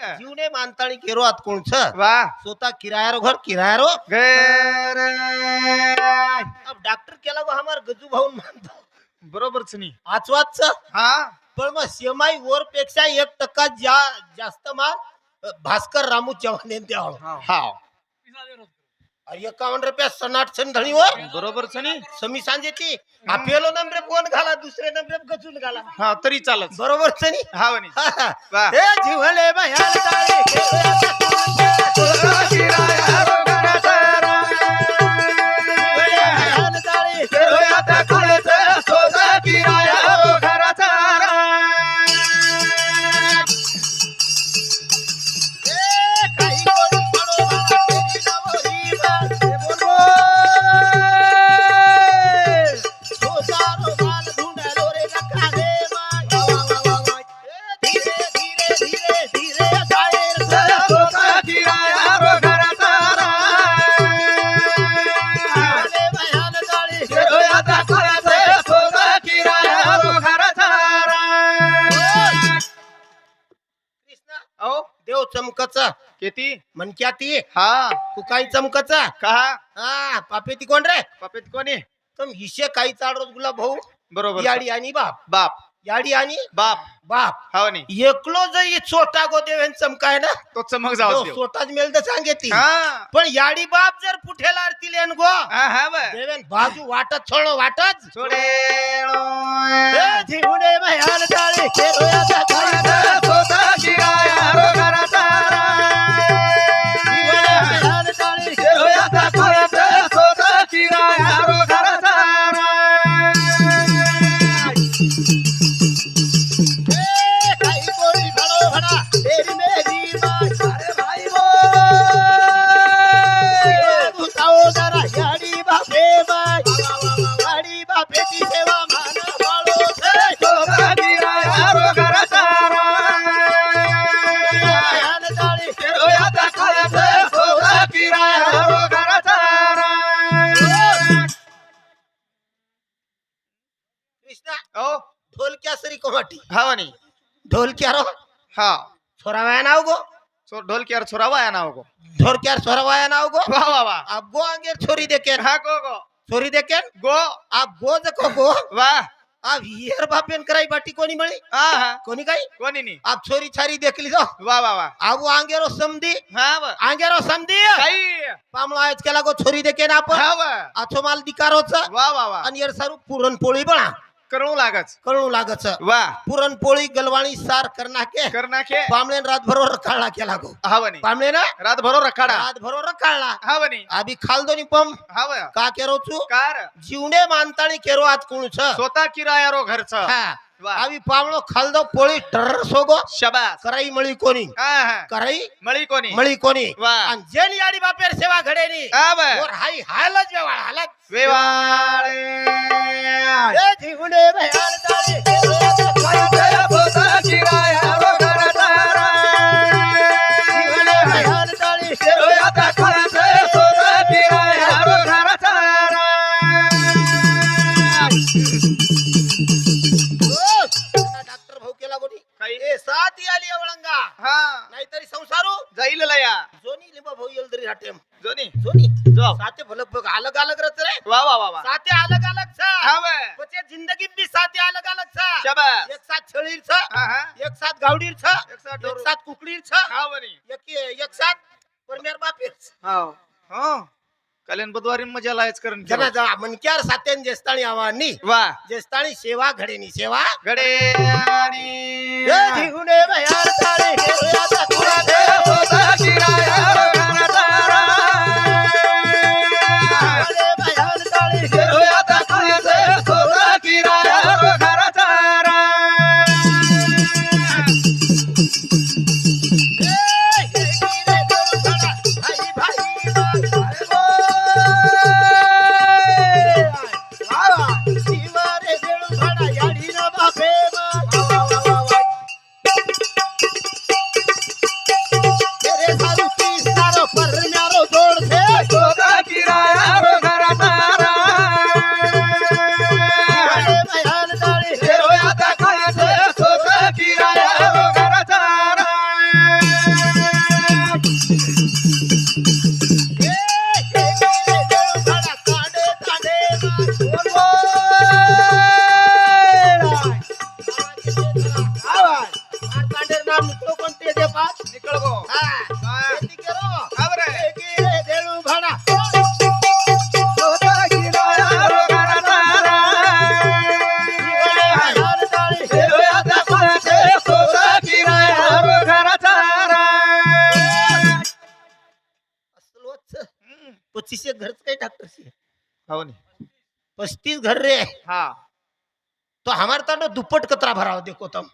जीवने मानताणी केरो आत कोणच? वा. स्वतः किरायारो घर किरायारो? घर. अब डॉक्टर केला गो हमार गजू भाऊन मानतो. बरोबरच नाही आचवाच हा. पण मग सेमाई वर पेक्षा एक टक्का जा जास्त मार भास्कर रामू चव्हाण यांनी द्यावं. हा. एकावन्न रुपया सनाट सण धणीवर बरोबरच नाही समी सांजेची. आपेलो नंबरे कोण घाला दुसरे नंबरे गजून घाला. हा तरी चालत. बरोबर सनी? हा म्हणे. हे जीवले भयाल मनक्या ती हा तू काही चमकचा कहा हा पापे ती कोण रे पपेत कोणी तुम हिशे काही चाड रोज गुलाब भाऊ बरोबर याडी आणि बाप बाप याडी आणि बाप बाप हा एकलो जरी छोटा गो देवेन चमकाय ना तो चमक जाऊ तो देव. स्वतःच मेल तर सांगेती हा पण याडी बाप जर पुठेला आरतील येन गो हा हा बर देवेन बाजू वाटत छोडो वाटच छोडे ए. ढोल की यार छोरा वाया नाव को ढोलक्यार छोरावाया नाव गो. वा वा वा. अब गो आंगे छोरी देखेन हा गो गो. छोरी देखेन गो. आप गो जको गो. वा. आप हियर बापेन कराई बाटी कोणी मिळी? हा हा. कोणी काही? कोणी नाही आप छोरी छारी देखली जो. वा वा वा. आबू आंगेरो समधी. हा वा. आंगेरो समधी. काही. पामळो आज केला गो छोरी देखेन आपण. हा वा. आछो माल दिकारोच. वा वा वा. आणि यर सारू पुरणपोळी बना करू लागच कळू लागच वा. पुरणपोळी गलवाणी सार करना के कर नाखे पामळे रात भरोर काढला केला गो. हा म्हणे पामळे ना रात भरो रखाडा. रात भरोर काढला हा म्हणे आबी खाल दोनी पम. हा वा. का केरोचू कार. जीवने मानताणी केरो आत कुणछ स्वतः किराया रो घरचं. हा. वा आवी पामळो खालदो पोळी टर सोगो शबास कराई मळी कोणी हा हा कराई मळी कोणी मळी कोणी वा. आणि जेन याडी बापेर सेवा घडेनी हा वा और हाई हालच व्यवहार हालत वेवाळे ए जीवने भयाल ताळे एक एक साथ. हा. कल्याण बुधवारी मजा लायच करून जना जा मनक्यार साथेन जेस्ताणी आवानी. वा. जेस्ताणी सेवा घडेनी सेवा. ए आणि ताळे तुला दे. पच्चीस एक घरच काही डॉक्टर से हो. पस्तीस घर रे. हा. तो हमारे तांडो दुप्पट कतरा भराव देखो तम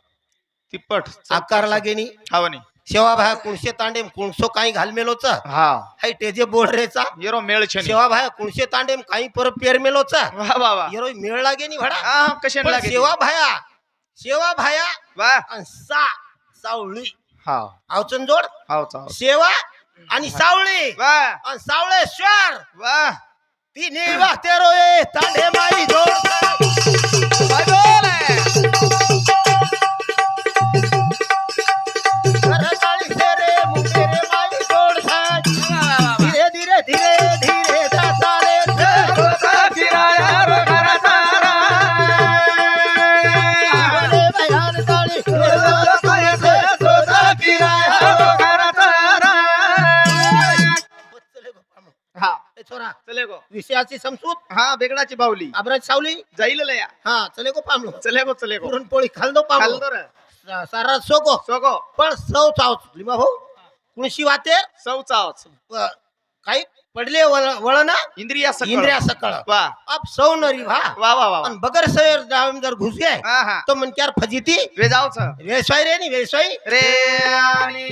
तिप्पट. आकार लागे नी हो नी. सेवा भाया कुणशे तांडेम कुणसो काही घालमेलोच हा. हाय टेजे बोर्ड रेचा येरो मेळ छनी सेवा भाया कुणशे तांडेम काही पर पेर मेलोच. वा वा वा. येरो मेळ लागे नी भडा हा कशा लागे सेवा भाया सेवा भाया वा. सा सावळी. हा. आवचन जोड. हाव सेवा आणि सावळी. वा. आणि सावळेश्वर वा. ती निवा तेरो ए तांडे माई जोड. चले गो. विषयाची समसूत हा बेगडाची बावली. अब्राज सावली? जाईल लया. हा चले गो पामलो चले गो चले गो. पुरणपोळी खाल दो पामलो खालदो रे सारा सोगो. सोगो. पण सौ चाव लिमा भाऊ कुणशी वाते? सौ चाव प- काही? पडले वळ- वळण? इंद्रिया सकळ. इंद्रिया सकळ. वा. अब सौ नरी भा वा वा वा आणि बगर सैर जाऊन जर घुस गे हा हा. तो मनक्यार फजिती? वे जाऊच वेसाई रे नी वेसाई रे आणि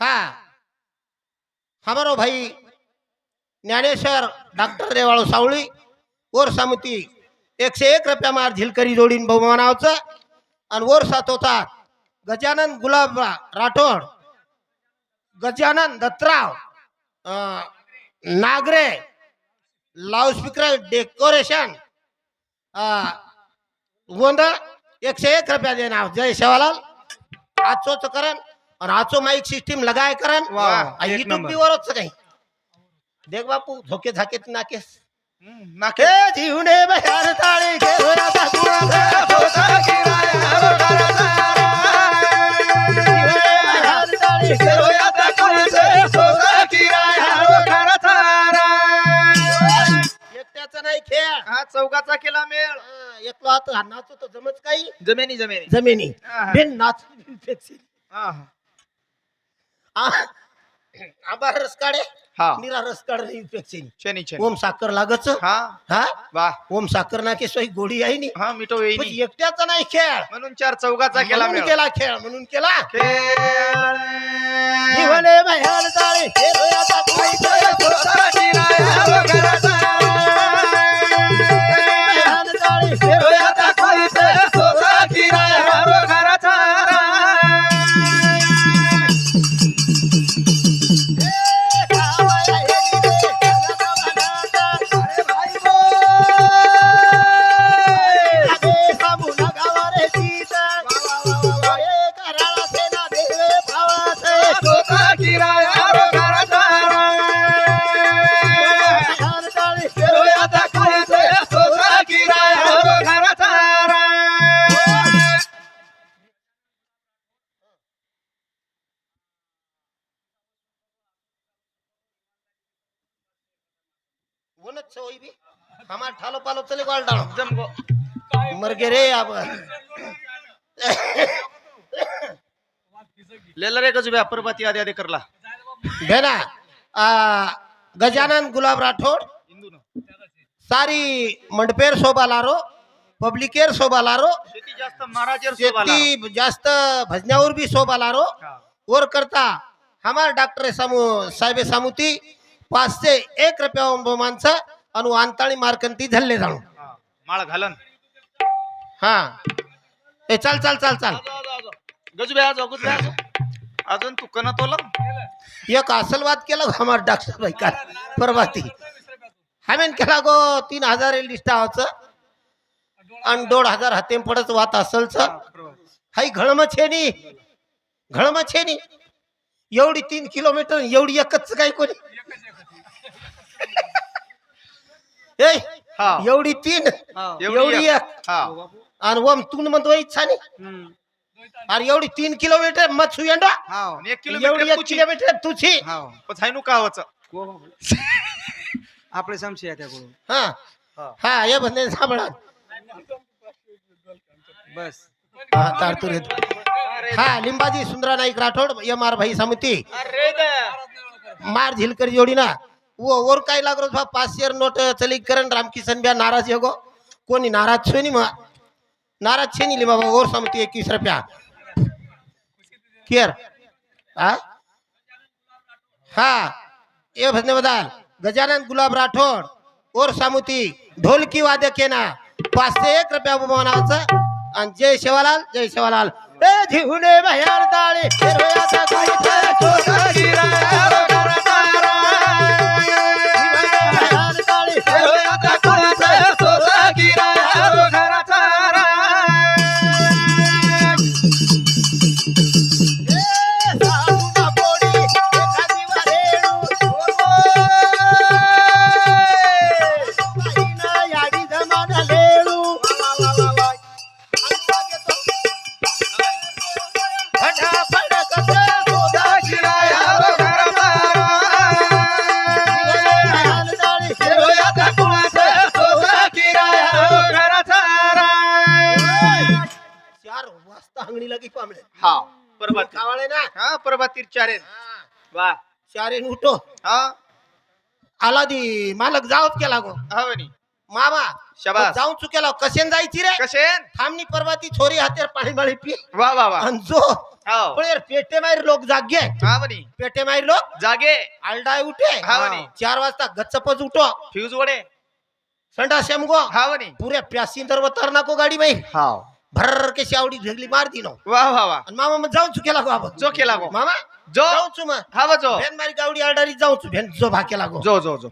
हा. हमारो भाई. ज्ञानेश्वर डॉक्टर रेवाळो सावळी वर समिती एकशे एक रुपया मार झिलकरी जोडीन बहुमानावचं आणि वर साथ होता गजानन गुलाब राठोड गजानन दत्तराव नागरे लाऊडस्पीकर डेकोरेशन अं, एकशे एक रुपया देना जय शेवालाल. आजचं करण. आजचो माईक सिस्टीम लगाय करण. वा, एक युट्यूब नंबर. बी वरच काही देख बापू झोके झाकेत नाकेस. नाके जीवने ताळी ताळी होयाचा एकट्याचा नाही खेळ. हा चौकाचा केला मेळ. हा, एकलो हात हा नाचू तर जमच काही. जमेनी जमेनी. जमिनी. बिन नाच हा. आंबा रस काढे. हा. निरा रस काढ पेक्षी शनी शनी. ओम साखर लागच. हा. हा? वा. ओम साखर ना के गोडी आहे नी. हा मिठो पण वेईनी एकट्याचा नाही खेळ. म्हणून चार चौकाचा केला म्हणून मेळ केला खेळ म्हणून केला. खेळ. जीवने हे हे होई हमार ठालो पालो चले गोल डालो। जमगो मर गे रे अब लेला रे गजबे अप्रपाती आधी आधी करला। आ, गजानन गुलाब राठोड सारी मंडपेर शोभा लारो पब्लिकेर शोभा लारो शेती जास्त महाराजेर शेती जास्त भजन्यावर बी शोभा लारो. वर करता हमार डॉक्टर सामू साहेब सामुती पाचशे एक रुपया माणसं अनु अंताळी मार्कंती झल्ले जाणू. हा. माळ घालन. हा. ए चल चल चल चल. अजून तू कन तोला एक असल वाद केला गो हमार डॉक्टर भाई काल. परवाती. हामेन केला गो तीन हजार लिस्ट आवाचं आणि दोन हजार हाते पडत वात असलच. हाई घळम छेनी घळम छेनी एवढी तीन किलोमीटर एवढी एकच काय कोणी? ए हा. एवढी तीन एवढी एक. हा. आणि ओम तू म्हणतो इच्छा नाही अरे एवढी तीन किलोमीटर मच्छू येंडा. आणि एक एवढी किलोमीटर एक तुझी. किलोमीटर तुझी. पण हाय नु कावाचं आपले समशी आहे त्याकडून. हा. हा. हा ये बंदे सांभाळा. बस. हा तारतूर. येतो हा लिंबाजी सुंदरा नाईक राठोड एम आर भाई समिती. अरे दा. मार झिलकर जोडी ना वो और काय लागलो बा पाचशे नोट चली करण रामकिशन ब्या नाराज येगो कोणी नाराज छे नी मा? नाराज छे नी बाबा और समती एकवीस रुपया। केर हा हा। ये भजने बदाल गजानन गुलाब राठोड और सामुती ढोलकी वाद्य केना? पाचशे एक रुपया बहुमानाचं आणि जय शेवालाल जय शेवालाल ए झिहुणे भयार ताळे चारेन उठो. हा. आला दी मालक जावत केला गो. मामा शाबास. जाऊन चुकेला कशेन जायची रे? कशेन थांबनी परवाती छोरी हातेर पाणी माळी पी. वा वा वा. आणि जो हो. पण पेटे मारी लोक जागे. पेटे मारी लोक जागे. आलडाय उठे. चार वाजता गच्चपच उठो. फ्यूज वडे. संडा शेमगो हा वनी पुऱ्या प्यासींदर वतर नको गाडी बाई. हा भर के शावडी झगली मार दिनो. वा वा वा. मामा मग जाऊन चुकेला गो आपण. जो केला गो. मामा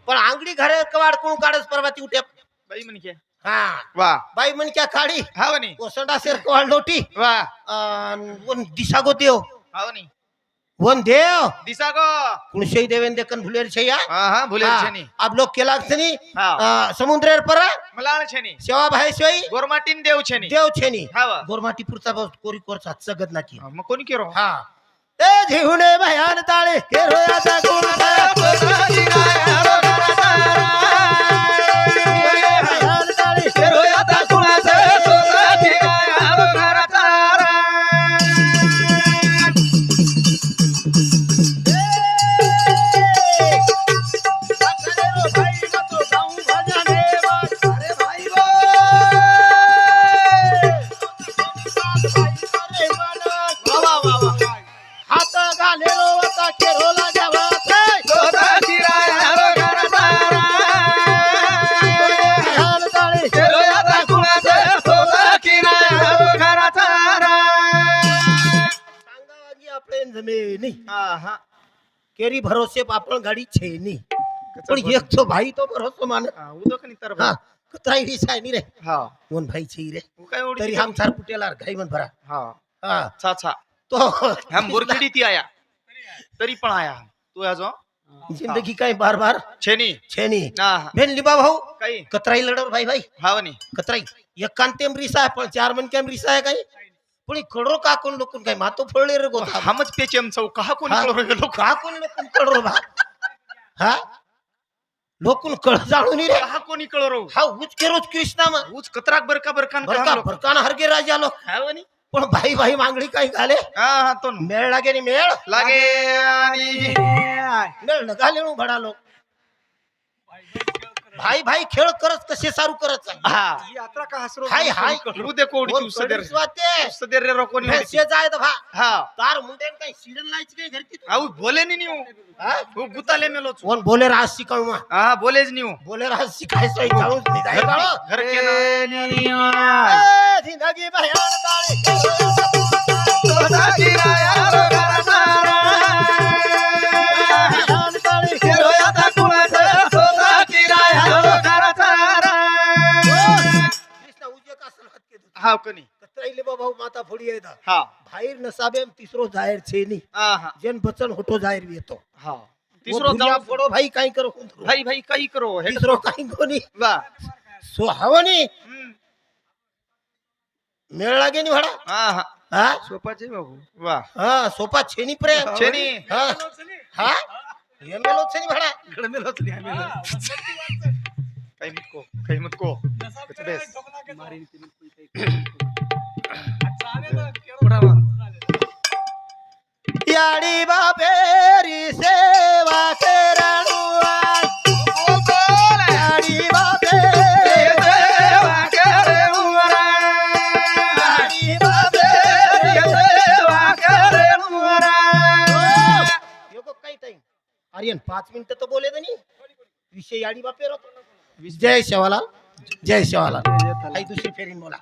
हा आंगडी घरे कवाड कोण काढस परवाती उठे. बाई म्हण के हा. वा. बाई म्हण क्या काढी. हा वनी ओसंडा सेर कवाड लोटी. वा. अन वन दिशा गो देव. हा वनी वन देव. दिसा गो. कुणशई देवेन देखन भुलेर छैया. हा हा भुले छेनी. अब लोग केला छनी हा. समुद्रेर पर. छेनी. सेवा भाई सोई. गोरमाटीन देव छेनी. देव छेनी. हा गोरमाटी पुरचा बस कोरी कोरचा सगत नाकी. मग कोणी केरो? हा. ए झिहुणे भयान ताळे के रोयाचा जमेनी केरी भरोसे आपण गाडी छेनी पण एक तो भाई तो भरोसो मान उदक नाही तर हा नी रे हा भाई छी रे तरी हम चार पुटेला घाई मन भरा हा हा छा छा तो हम बुरखडी ती आया तरी पण आया तू याजो जिंदगी काय बार बार छेनी छेनी ना भेन लिबा भाऊ काही कतराई लढव भाई भाई हावनी कतराई एक कांतेम रिसा पण चार मन केम रिसा आहे काही पण ही कडरो का कोण लोकून काय मातो फळले रे गोता हमच पेचेम चौ कहा कोणी हा? कळलो गेलो का कोण लोकून कडरो बा. हा? लोकून कळ जाणून रे. कहा कोणी कळरो. हा उच के रोज कृष्णा मग उच कतराक बरका बरकान भरका भरकाना हरगे राजा लोक हावनी पण भाई भाई मांगडी काही घाले? हा हा तो मेळ लागे नी मेळ. लागे आणि मेळ न घाले भडा लोक. भाई भाई खेळ करत कसे सारू करत. हा. यात्रा का हसरो हाय हाय. उदे कोडी कोण तू सदर कडीस वाते सदर रे रोकोनी भैंसे जाय भा हा. तार मुंडेन लायची तू? आऊ बोले नी न्यू हा? हो गुताले मेलो कोण बोले राज शिकाऊ मा हा बोले नाही जाय. घर जिंदगी भयान. भयान सलहत के दूत. हा कनी कतराईले बा भाऊ माता फोडी येता हा बाहेर नसाबे तिसरो जाहीर छे नी हा हा जेन बचन होतो जाहीर येतो हा तिसरो वो दुनिया जाऊन- पडो भाई काही करो भाई भाई काही करो हे तिसरो काही कोणी वा सो हवनी हम्म. मेळ लागे नि भाडा हा हा हा सोपाचे बाबू वा हा सोपा छेनी प्रेम छेनी. हा हा हे मेलो छेनी भाडा काही मत को काही मत को It's best. याडी बापेरी सेवा केरणुआ याडी बापेरी सेवा याडी बापेरी काही आर्यन पाच मिनिटं तर बोले नाही विषय याडी बापेर होतो. जय शेवालाल जय शेवालाल. काही दुसरी फेरीन बोला.